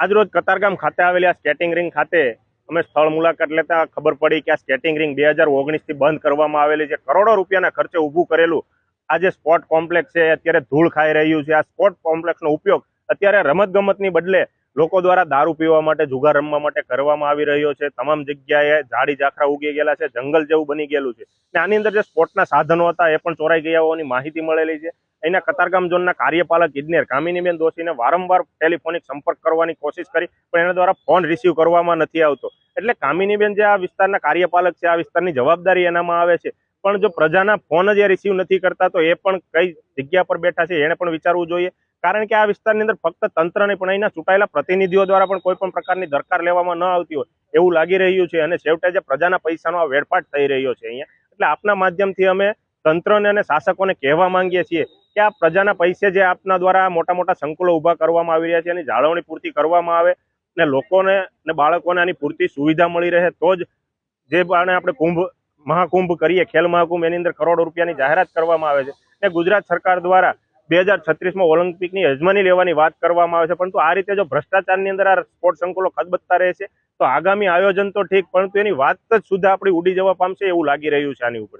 આજરોજ કતારગામ ખાતે આવેલી આ સ્કેટિંગ રિંગ ખાતે અમે સ્થળ મુલાકાત લેતા ખબર પડી કે આ સ્કેટિંગ રિંગ બે હજાર ઓગણીસથી બંધ કરવામાં આવેલી છે. કરોડો રૂપિયાના ખર્ચે ઊભું કરેલું આ જે સ્પોર્ટ કોમ્પ્લેક્સ છે, અત્યારે ધૂળ ખાઈ રહ્યું છે. આ સ્પોર્ટ કોમ્પ્લેક્સનો ઉપયોગ અત્યારે રમતગમતની બદલે લોકો દ્વારા દારૂ પીવા માટે, જુગાર રમવા માટે કરવામાં આવી રહ્યો છે. તમામ જગ્યાએ ઝાડી ઝાખરા ઉગી ગયેલા છે. જંગલ જેવું બની ગયેલું છે. અને આની અંદર જે સ્પોર્ટના સાધનો હતા, એ પણ ચોરાઈ ગયા હોવાની માહિતી મળેલી છે. અહીંના કતારગામ ઝોનના કાર્યપાલક ઇજનેર કામિનીબેન દોશીને વારંવાર ટેલિફોનિક સંપર્ક કરવાની કોશિશ કરી, પણ એના દ્વારા ફોન રિસીવ કરવામાં નથી આવતો. એટલે કામિનીબેન જે આ વિસ્તારના કાર્યપાલક છે, આ વિસ્તારની જવાબદારી એનામાં આવે છે. પણ જો પ્રજાના ફોન જ રિસીવ નથી કરતા, તો એ પણ કઈ જગ્યા પર બેઠા છે, એને પણ વિચારવું જોઈએ. કારણ કે આ વિસ્તારની અંદર ફક્ત તંત્ર નહીં, પણ અહીંના ચૂંટાયેલા પ્રતિનિધિઓ દ્વારા પણ કોઈ પણ પ્રકારની દરકાર લેવામાં ન આવતી હોય, એવું લાગી રહ્યું છે. અને છેવટે જે પ્રજાના પૈસાનો આ વેડફાટ થઈ રહ્યો છે અહીંયા. એટલે આપના માધ્યમથી અમે તંત્રને અને શાસકોને કહેવા માંગીએ છીએ કે આ પ્રજાના પૈસે જે આપના દ્વારા મોટા મોટા સંકુલો ઊભા કરવામાં આવી રહ્યા છે, એની જાળવણી પૂરતી કરવામાં આવે ને લોકોને ને બાળકોને આની પૂરતી સુવિધા મળી રહે, તો જ જે બાણે આપણે કુંભ, મહાકુંભ કરીએ, ખેલ મહાકુંભ, એની અંદર કરોડો રૂપિયાની જાહેરાત કરવામાં આવે છે. ને ગુજરાત સરકાર દ્વારા બે હજાર છત્રીસમાં ઓલિમ્પિકની યજમાની લેવાની વાત કરવામાં આવે છે, પરંતુ આ રીતે જો ભ્રષ્ટાચારની અંદર આ સ્પોર્ટ સંકુલો ખદબદતા રહેશે તો આગામી આયોજન તો ઠીક, પરંતુ એની વાત જ સુધા આપણી ઉડી જવા પામશે એવું લાગી રહ્યું છે આની ઉપર.